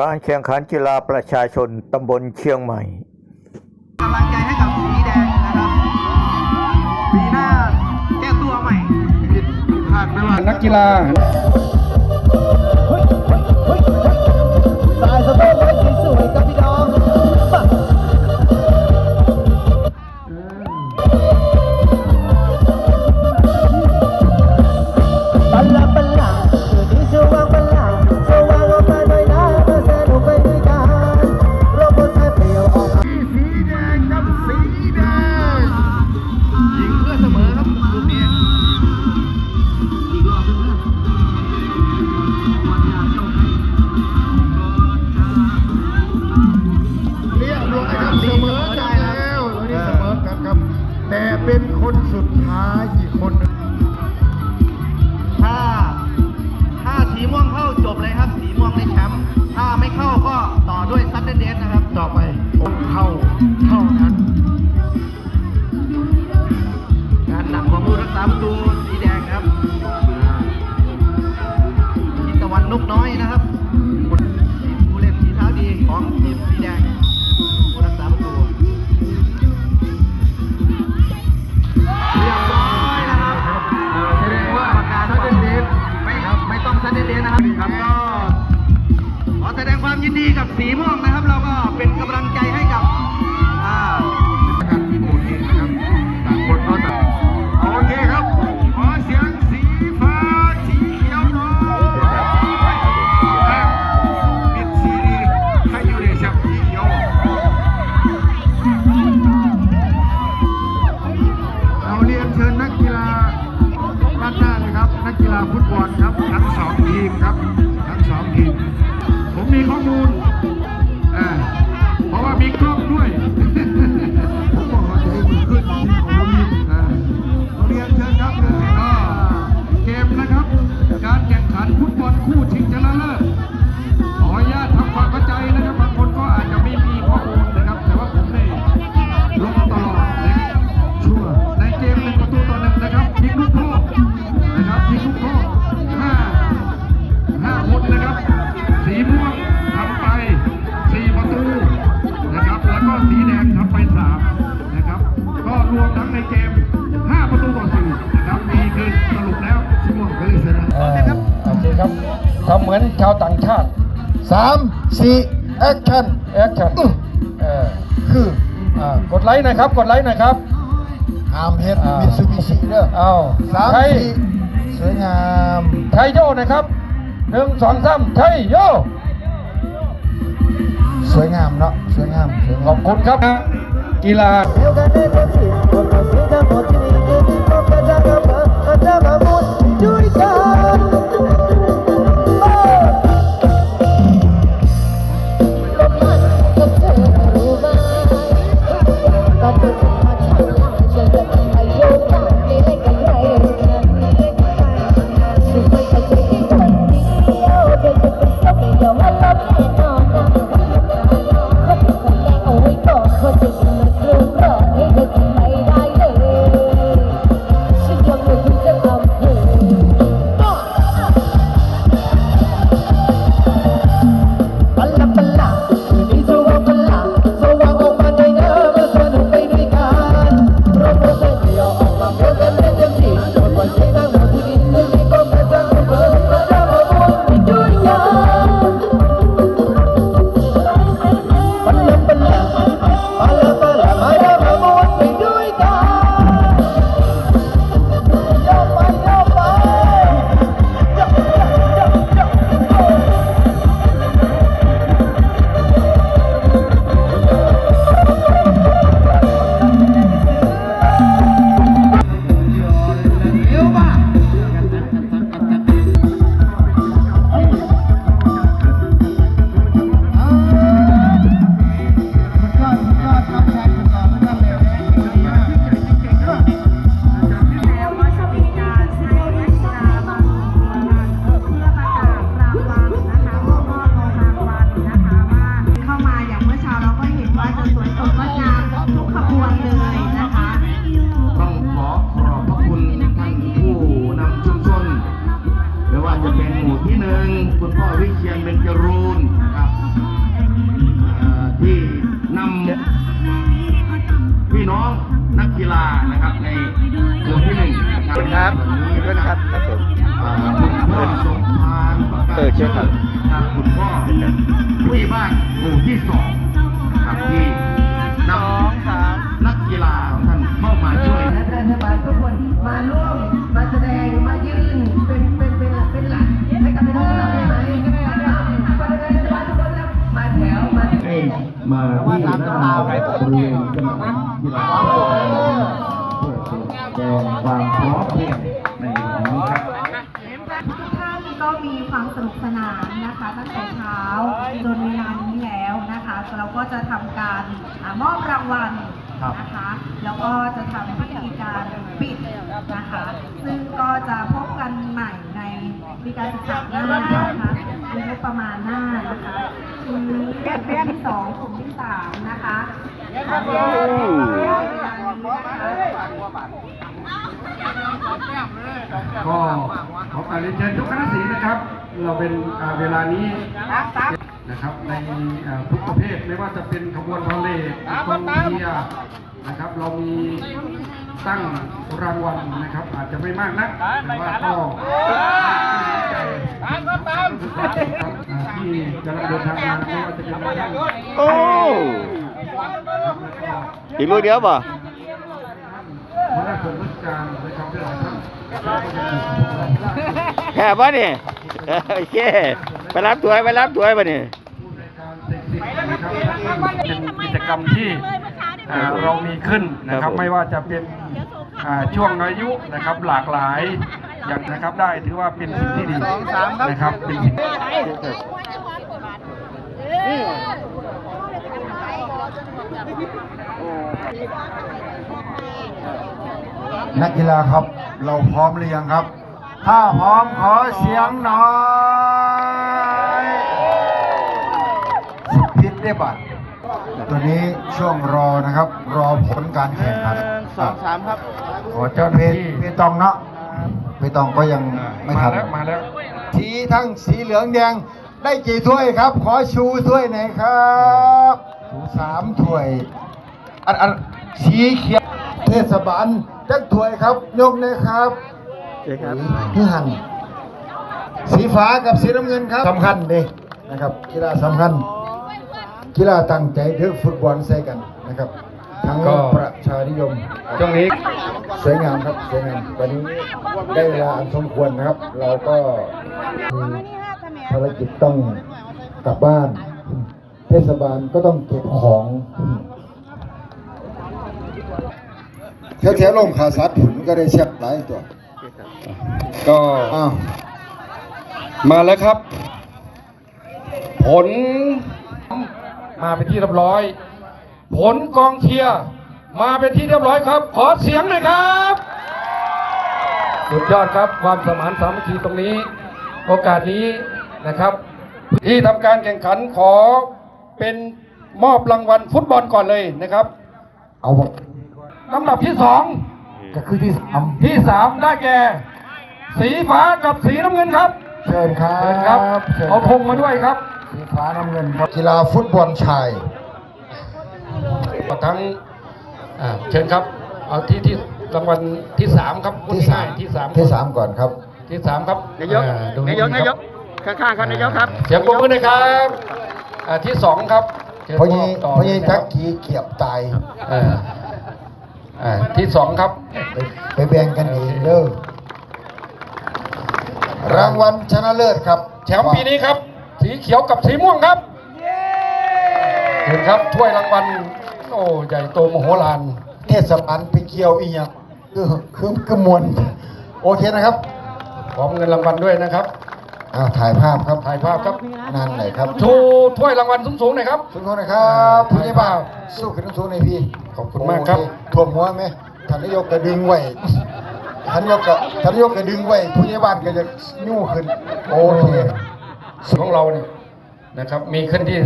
การแข่งขันกีฬาประชาชนตำบลเชียงใหม่กำลังใจให้กับสีแดงนะครับปีหน้าแก้ตัวใหม่ผิาดไม่ว่านักกีฬา นกน้อยนะครับ ครับ เหมือนชาวต่างชาติสามสี่แอคชั่นแอคชั่นเออคืออกดไลค์นะครับ กดไลค์นะครับอามเฮดมิตซูบิชิเด้อเอาสามสี่สวยงามไทยโยนะครับหนึ่งสองสามไทยโยสวยงามเนาะสวยงามขอบคุณครับกีฬา วิเชียนเบญจรูนครับที่นำพี่น้องนักกีฬานะครับในเดือที่หนึ่งนะครับเพื่อนครับครับผมคุณพ่อสมพานเออเชื่อครับคุณพ่อผู้ใหญ่บ้านหมู่ที่สองครับที่ มาให้มาที่หน้าบริเวณสนามกีฬาเพื่อแสดงความพร้อมเพรียงในวันนี้ครับทุกท่านก็มีความสนุกสนานนะคะตั้งแต่เช้าจนเวลานี้แล้วนะคะเราก็จะทำการอมอบรางวัลนะคะแล้วก็จะทำพิธีการปิดนะคะซึ่งก็จะพบกันใหม่ในปีการศึกษาหน้านะคะในงบประมาณหน้านะคะ คือกลุ่ที่สองกลุ่มที่สามนะคะของเราในเวลานี้นะคะก็ขอการเรียนเชิญทุกคณะสีนะครับ เราเป็นเวลานี้นะครับในทุกประเภทไม่ว่าจะเป็นขบวนพาเลทกองเชียร์นะครับ เรามีตั้งรางวัลนะครับ อาจจะไม่มากนักแต่ว่าก็ตาม ที่กำลังเดินทางมาไม่ว่าจะเป็นท่านโอ้อีกลูกเดียวป่ะหัวหน้าส่วนราชการนะครับหลายท่านแค่วกเราแค่ป่ะนี่โอเคไปรับถ้วยไปรับถ้วยป่ะนี่เป็นกิจกรรมที่เรามีขึ้นนะครับไม่ว่าจะเป็นช่วงอายุนะครับหลากหลาย อย่างนะครับได้ถือว่าเป็นสิ่งที่ดีนะครับเป็นสิ่งนักกีฬาครับ เราพร้อมหรือยังครับ ถ้าพร้อมขอเสียงหน่อยสิบพิษได้บัตรตัวนี้ช่วงรอนะครับ รอผลการแข่งขันสองสามครับ ขอเจ้าหเพน้าที่เพตองเนาะ เพตองก็ยังไม่มาทันแล้วมาแล้วสีทั้งสีเหลืองแดงได้กี่ถ้วยครับ ขอชูถ้วยหน่อยครับสามถ้วย อันอันสีเขียวเทศบาลจักถ้วยครับยกเลยครับเจ๊ครับนี่หันสีฟ้ากับสีน้ำเงินครับสำคัญเด้นะครับกีฬาสำคัญกีฬาตั้งใจเดือฟุตบอลใส่กันนะครับ ทั้งก็ ประชานิยมช่วงนี้สวยงามครับสวยงามตอนนี้ได้เวลาอันสมควรนะครับ เราก็มีภารกิจต้องกลับบ้าน เทศบาลก็ต้องเก็บของแถวๆลมขาสัตว์ผุนก็ได้เช็คหลายตัวก็อ้าวมาแล้วครับ ผลมาเป็นที่เรียบร้อย ผลกองเชียร์มาเป็นที่เรียบร้อยครับ ขอเสียงหน่อยครับ สุดยอดครับความสมานสามัคคีตรงนี้ โอกาสนี้นะครับ ที่ทำการแข่งขันขอเป็นมอบรางวัลฟุตบอลก่อนเลยนะครับ เอาบอกลำดับที่สองก็คือที่สามที่สามได้แก่ สีฟ้ากับสีน้ำเงินครับ เชิญครับเชิญครับชิญเอาธงมาด้วยครับ สีฟ้าน้ำเงินครับกีฬาฟุตบอลชาย ทั้งอ่าเชิญครับ เอาที่ที่รางวัลที่สามครับที่สามที่สามที่สามก่อนครับ ที่สามครับนายกอ่ดูนายกครับนายกข้างๆครับนายกครับเสียงปรบมือหนะครับอ่าที่สองครับเชิญพญีมอบต่อพญีเลยนะคจัรักบกีเกียบตายอ่าอ่าที่สองครับไปไปแบ่งกันเองเด้อรางวัลชนะเลิศครับแชมป์ปีนี้ครับ สีเขียวกับสีม่วงครับเชิญครับถ้วยรางวัล โอ้ใหญ่โตมโหฬารเทศบาลไปเกี่ยวอีกอย่างคือคือคือมวลโอเคนะครับพร้อมเงินรางวัลด้วยนะครับอ้าวถ่ายภาพครับถ่ายภาพครับนั่นเลยครับชูถ้วยรางวัลสูงๆหน่อยครับสุขหนะครับผู้ใหญ่บ้านสู้ขึ้นสูงๆหน่อยพี่ขอบคุณมากครับโอเท่วมหัวไหมท่านนายกก็ดึงไว้ท่านนายกก็ท่านนายกก็ดึงไว้ผู้ใหญ่บ้านก็จะยู่ขึ้นโอเคของเราเนี่ยนะครับ มีขึ้นที่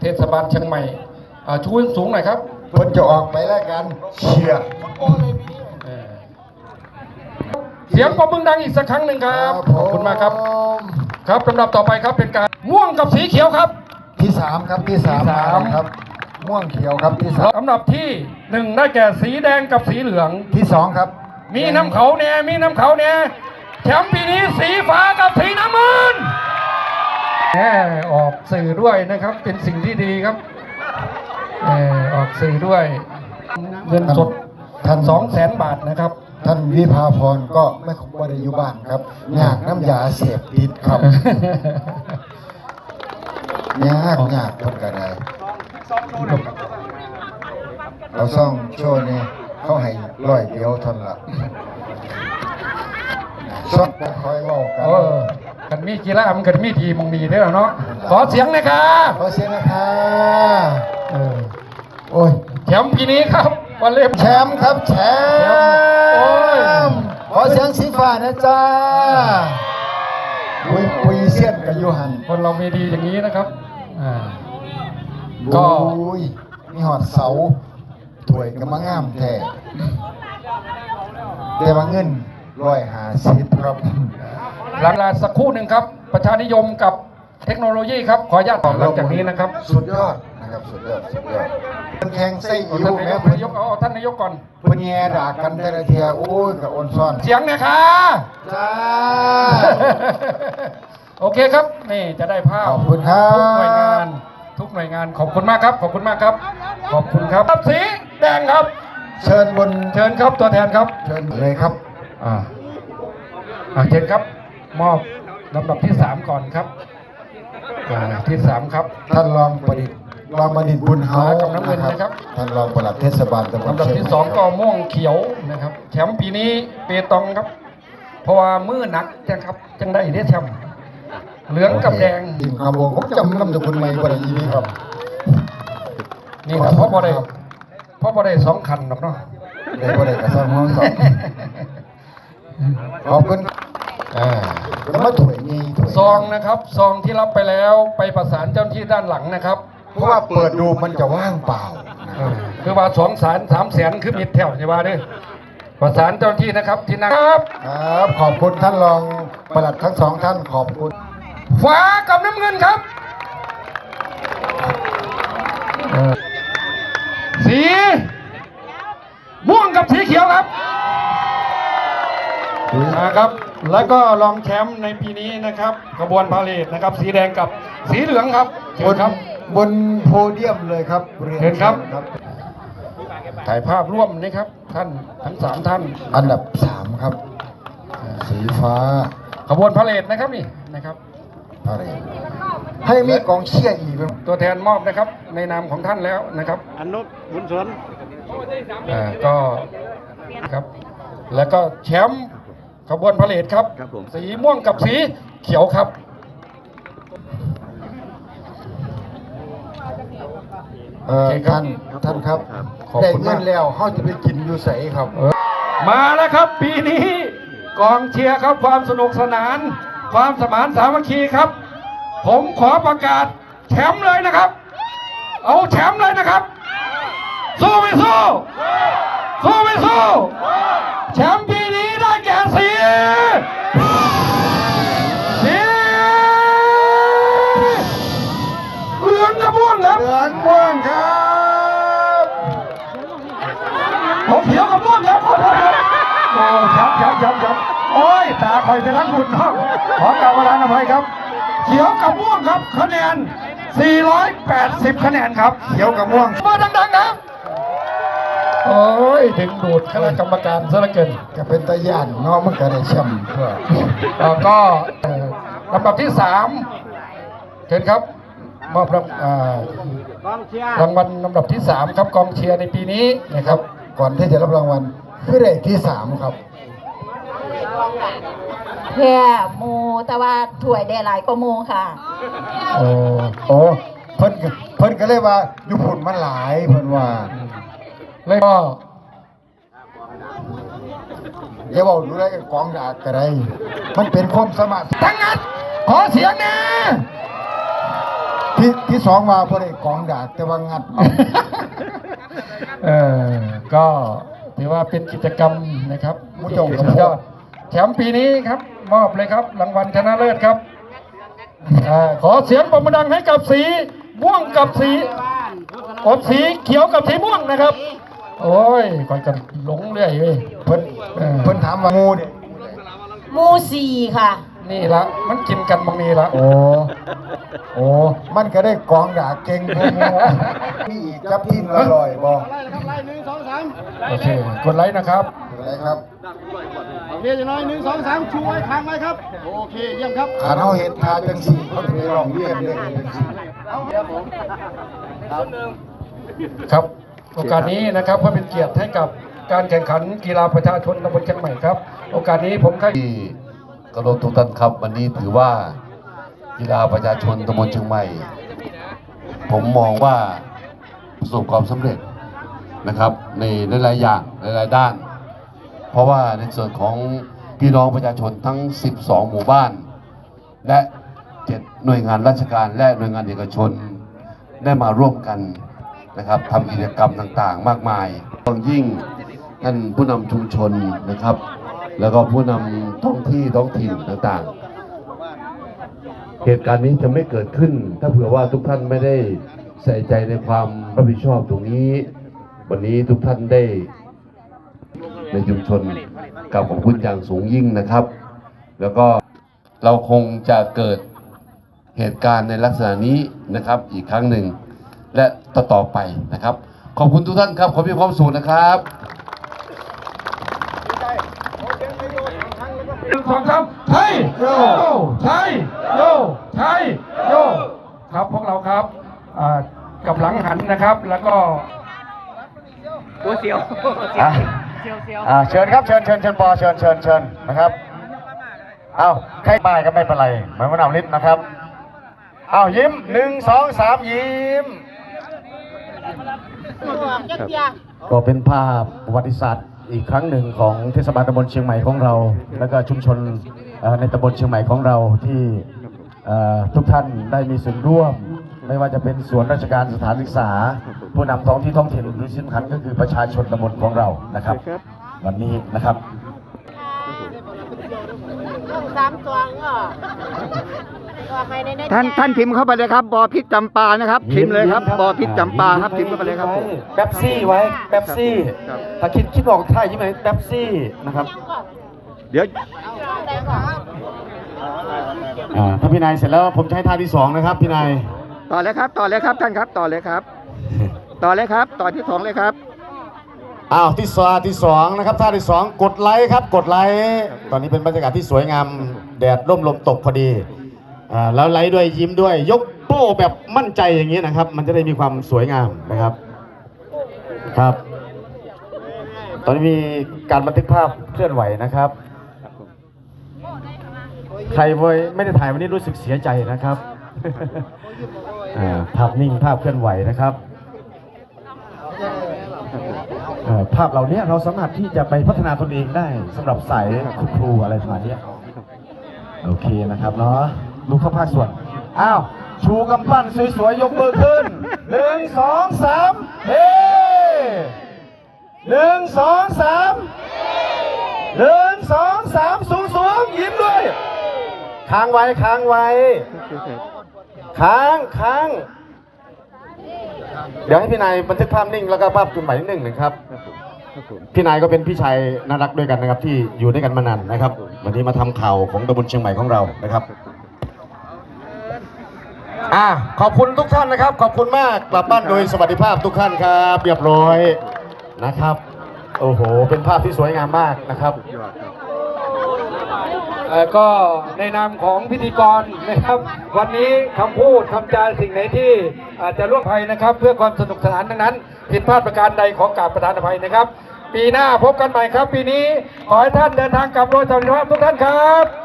เทศบาลเชียงใหม่ อ่าชูสูงหน่อยครับเพิ่นจะออกไปแล้วกันเชียร์เออเสียงปรบมือดังอีกสักครั้งหนึ่งครับขอบคุณมากครับครับลำดับต่อไปครับเป็นการม่วงกับสีเขียวครับ ที่สามครับที่สามที่สาม ครับ ม่วงเขียวครับที่สามลำดับที่หนึ่งได้แก่สีแดงกับสีเหลือง ที่สองครับมีน้ำเขาเนี่ยมีน้ำเขาเนี่ยแชมป์ปีนี้สีฟ้ากับสีน้ำเงินแหมออกสื่อด้วยนะครับ เป็นสิ่งที่ดีครับ แหมออกสื่อด้วยเงินสดท่านสองแสนบาทนะครับ ท่านวิภาพรก็ไม่คงบ่ได้อยู่บ้านครับยากน้ำยาเสพติดครับยากยากคนก็ได้เอาซ่องโชว์นี่เขาให้ร้อยเดียวเท่านนละซ่องบ่คอยเว้ากันเออกันมีกีฬามันกันมีทีมมงมีเด้อเนาะขอเสียงหนะครับขอเสียงนะคะเออ โอ้ยแชมป์ปีนี้ครับวันเล่มแชมป์ครับแชโอ้ยมป์ขอเสียงสีฟ้านะจ้าปุยปุยเสียนกับยูหันคนเรามีดีอย่างนี้นะครับอ่าก็ก็มีหอดเสาถวยกับมางามแท้แต่ว่าเงินร้อยหาสิบครับหลังเวลาสักครู่หนึ่งครับ ประชานิยมกับเทคโนโลยีครับ ขออนุญาตต่อหลังจากนี้นะครับ สุดยอดนะ ครับสุดยอดสุดยอดเป็นแข่งไส้เอาอิ๋วท่านแม่นายกเพิ่นนายกเอาเอาท่านนายกก่อนเพิ่นแย่ด่ากันแต่ละเทียโอ้ยกับอนซ่อน เสียงเนยคะจ้าโอเคครับนี่จะได้ภาพขอบคุณครับทุกหน่วยงานทุกหน่วยงานขอบคุณมากครับ ขอบคุณมากครับ ขอบคุณครับสีแดงครับ เชิญบนเชิญครับตัวแทนครับ เชิญเลยครับอ่าอ่าเชิญครับมอบลำดับที่สามก่อนครับอ่าที่สามครับ ท่านรองประดิษฐ์ รองประดิษฐ์บุญเฮามากับน้ำเงินนะครับท่านรองปลัดเทศบาลตำบลลำดับเชียที่ใหม่สองก็ม่วงเขียวนะครับ แชมป์ปีนี้เปตองครับ เพราะว่ามือหนักจังครับจังได้ได้แชมป์เหลืองกับแดงทีมคำวงผมจำนำจากคุณไม่บ่ได้ยินครับ นี่นะเพราะบ่ได้เพราะบ่ได้สองคันหรอกเนาะได้บ่ได้กระซังห้องครับขอบคุณอ่าแล้วมาถวยนี่ถวยซองนะครับ ซองที่รับไปแล้วไปประสานเจ้าหน้าที่ด้านหลังนะครับ เพราะว่าเปิดดูมันจะว่างเปล่านะเอครับอคือว่าสองแสนสามแสนคือมิดแถวใช่ป่ะเด้อประสานเจ้าหน้าที่นะครับที่นั่งครับ ครับขอบคุณท่านรองปลัดทั้งสองท่านขอบคุณ ฟ้ากับน้ำเงินครับเออสีม่วงกับสีเขียวครับนะครับ แล้วก็รองแชมป์ในปีนี้นะครับ ขบวนพาเหรดนะครับ สีแดงกับสีเหลืองครับเชิบญนครับ บนโพเดียมเลยครับเรียนเชิญครับครับ ถ่ายภาพร่วมนะครับ ท่านทั้งสามท่าน อันดับสามครับอ่าสีฟ้า ขบวนพาเหรดนะครับนี่นะครับอะไรให้มีกองเชียร์อีกไหมตัวแทนมอบนะครับ ในนามของท่านแล้วนะครับอนุบุญสนอ่าก็ครับ แล้วก็แชมป์ขบวนพาเหรดครับครับผมสีม่วงกับสีเขียวครับ เออโอเคครับท่านท่านครับขอบได้คุณเงิมากนแล้วเขาจะไปกินอยู่ใสครับ มาแล้วครับปีนี้กองเชียร์ครับความสนุกสนาน ความสมานสามัคคีครับ ผมขอประกาศแชมป์เลยนะครับ เอาแชมป์เลยนะครับสู้ไม่สู้สู้ไม่สู้แชมป์ปีนี้ได้แก่สีสี คอยไปทั้งคุณน้องขอกราบประทานอภัยครับ เขียวกับม่วงครับคะแนน 480 คะแนนครับ เขียวกับม่วงมาดังๆครับโอ้ยถึงดูดคณะกรรมการซะเหลือเกินก็เป็นตะย่านเนาะมันก็ได้แชมป์เพื่อแล้วก็เอ่อลำดับที่สามเชิญครับมอบรางอ่ารางวัลลำดับที่สามครับกองเชียร์ในปีนี้นะครับ ก่อนที่จะรับรางวัลคือได้ที่สามครับ แพ่หมูแต่ว่าถ้วยได้หลายก็มูค่ะโอ้โอ้เพิ่นก็เพิ่นก็เลยว่าอยู่พุ่นมันหลายเพิ่นว่าเลยก็อย่าบอกดูได้กองดากก็ได้มันเป็นความสามารถทั้งนั้นขอเสียงนะที่ที่สองมาบ่ได้กองดากแต่ว่างัดเอาเออก็ถือว่าเป็นกิจกรรมนะครับมุจงกับสุดยอด แชมป์ปีนี้ครับ มอบเลยครับรางวัลชนะเลิศครับอาขอเสียงปรบมือดังให้กับสีม่วงกับสีอดสีเขียวกับสีม่วงนะครับ โอ้ยก่อนกันหลงเรื่อยเว้ยเพิ่นเออเพิ่นถามว่างูเนี่ยหมูสี่ค่ะ นี่ละมันกินกันบางนี้ละโอ้โอ้มันก็ได้กองด่าเก่งเพิ่นงูมีอีกครับทีมละร้อยบ่โอเคกดไลค์นะครับ อะไรครับโอเคจะน้อยหนึ่งสองสามชูไว้ค้างไว้ครับ โอเคเยี่ยมครับขาเฮาเห็นทาจังสี่เขาจะไปร้องเรียนเด้จังสี่ครับโอกาสนี้นะครับเพื่อเป็นเกียรติให้กับการแข่งขันกีฬาประชาชนตำบลเชียงใหม่ครับ โอกาสนี้ผมใครที่กระโดดทุกท่านครับ วันนี้ถือว่ากีฬาประชาชนตำบลเชียงใหม่ ผมมองว่าประสบความสำเร็จนะครับ ในหลายๆอย่างหลายๆด้าน เพราะว่าในส่วนของพี่น้องประชาชนทั้ง 12 หมู่บ้าน และ 7 หน่วยงานราชการและหน่วยงานเอกชนได้มาร่วมกันนะครับทำกิจกรรมต่างๆ มากมายต้องยิ่งท่านผู้นำชุมชนนะครับ แล้วก็ผู้นำท้องที่ท้องถิ่นต่างๆ เหตุการณ์นี้จะไม่เกิดขึ้น ถ้าเผื่อว่าทุกท่านไม่ได้ใส่ใจในความรับผิดชอบตรงนี้ วันนี้ทุกท่านได้ ในชุมชนกับขอบคุณอย่างสูงยิ่งนะครับ แล้วก็เราคงจะเกิดเหตุการณ์ในลักษณะนี้นะครับ อีกครั้งหนึ่งและต่อๆไปนะครับ ขอบคุณทุกท่านครับ ขอมีความสุขนะครับหนึ่งสองสามไทยโยไทยโยไทยโยครับพวกเราครับอ่ากับหลังหันนะครับ แล้วก็ อะอ่าเชิญครับเชิญเชิญเชิญปอเชิญเชิญเชิญนะครับเอาใครมาก็ไม่เป็นไรเหมือนวันเอาลิศนะครับเอายิ้มหนึ่งสองสามยิ้มก็เป็นภาพประวัติศาสตร์อีกครั้งหนึ่งของเทศบาลตำบลเชียงใหม่ของเรา และก็ชุมชนเอ่อในตำบลเชียงใหม่ของเราที่เอ่อทุกท่านได้มีส่วนร่วม ไม่ว่าจะเป็นส่วนราชการสถานศึกษา ผู้นำท้องที่ท้องถิ่นหรือสำคัญก็คือประชาชนตำบลของเรานะครับ วันนี้นะครับสามตัวก็ตัวใครในท่านท่านพิมพ์เข้าไปเลยครับบอพิษจำปานะครับพิมพ์เลยครับบอพิษจำปาครับพิมพ์เข้าไปเลยครับผมแป๊บซี่ไว้แป๊บซี่ถ้าคิดคิดบอกท่ายิ้มไหมแป๊บซี่นะครับ เดี๋ยวอ่าถ้าพี่นายเสร็จแล้วผมจะให้ท่าที่สองนะครับพี่นาย ต่อเลยครับ ต่อเลยครับท่านครับ ต่อเลยครับ ต่อเลยครับ ต่อที่สองเลยครับอ้าวที่สองที่สองนะครับท่าที่สองกดไลค์ครับกดไลค์ตอนนี้เป็นบรรยากาศที่สวยงามแดดร่มลมตกพอดีอ่าแล้วไลค์ด้วยยิ้มด้วย ยกโป้แบบมั่นใจอย่างนี้นะครับ มันจะได้มีความสวยงามนะครับครับ ตอนนี้มีการบันทึกภาพเคลื่อนไหวนะครับ ใครไม่ได้ถ่ายวันนี้รู้สึกเสียใจนะครับอ่า ภาพนิ่งภาพเคลื่อนไหวนะครับภาพเหล่านี้เราสามารถที่จะไปพัฒนาตนเองได้สำหรับสายคุณครูอะไรประมาณนี้โอเคนะครับเนาะดูเข้าภาคส่วน อ้าว ชูกำปั้นสวยๆ ยกมือขึ้นหนึ่งสองสามเฮ้หนึ่งสองสามหนึ่งสองสามสูงสูงๆ ยิ้มด้วย ค้างไว้ ค้างไว้ ค้างค้าง เดี๋ยวให้พี่นายบันทึกภาพนิ่งแล้วก็ภาพจุดหมายนิดหนึ่งนะครับพี่นายก็เป็นพี่ชายน่ารักด้วยกันนะครับ ที่อยู่ด้วยกันมานานนะครับ วันนี้มาทำข่าวของตำบลเชียงใหม่ของเรานะครับอะขอบคุณทุกท่านนะครับ ขอบคุณมากกลับบ้านโดยสวัสดิภาพทุกท่านครับ เรียบร้อยนะครับ โอ้โห เป็นภาพที่สวยงามมากนะครับเอ่ ก็ในนามของพิธีกรนะครับ วันนี้คำพูดคำจาสิ่งไหนที่อาจจะล่วงภัยนะครับ เพื่อความสนุกสนานดังนั้น ผิดพลาดประการใดขอกราบประธานอภัยนะครับ ปีหน้าพบกันใหม่ครับ ปีนี้ขอให้ท่านเดินทางกลับโดยสวัสดิภาพทุกท่านครับ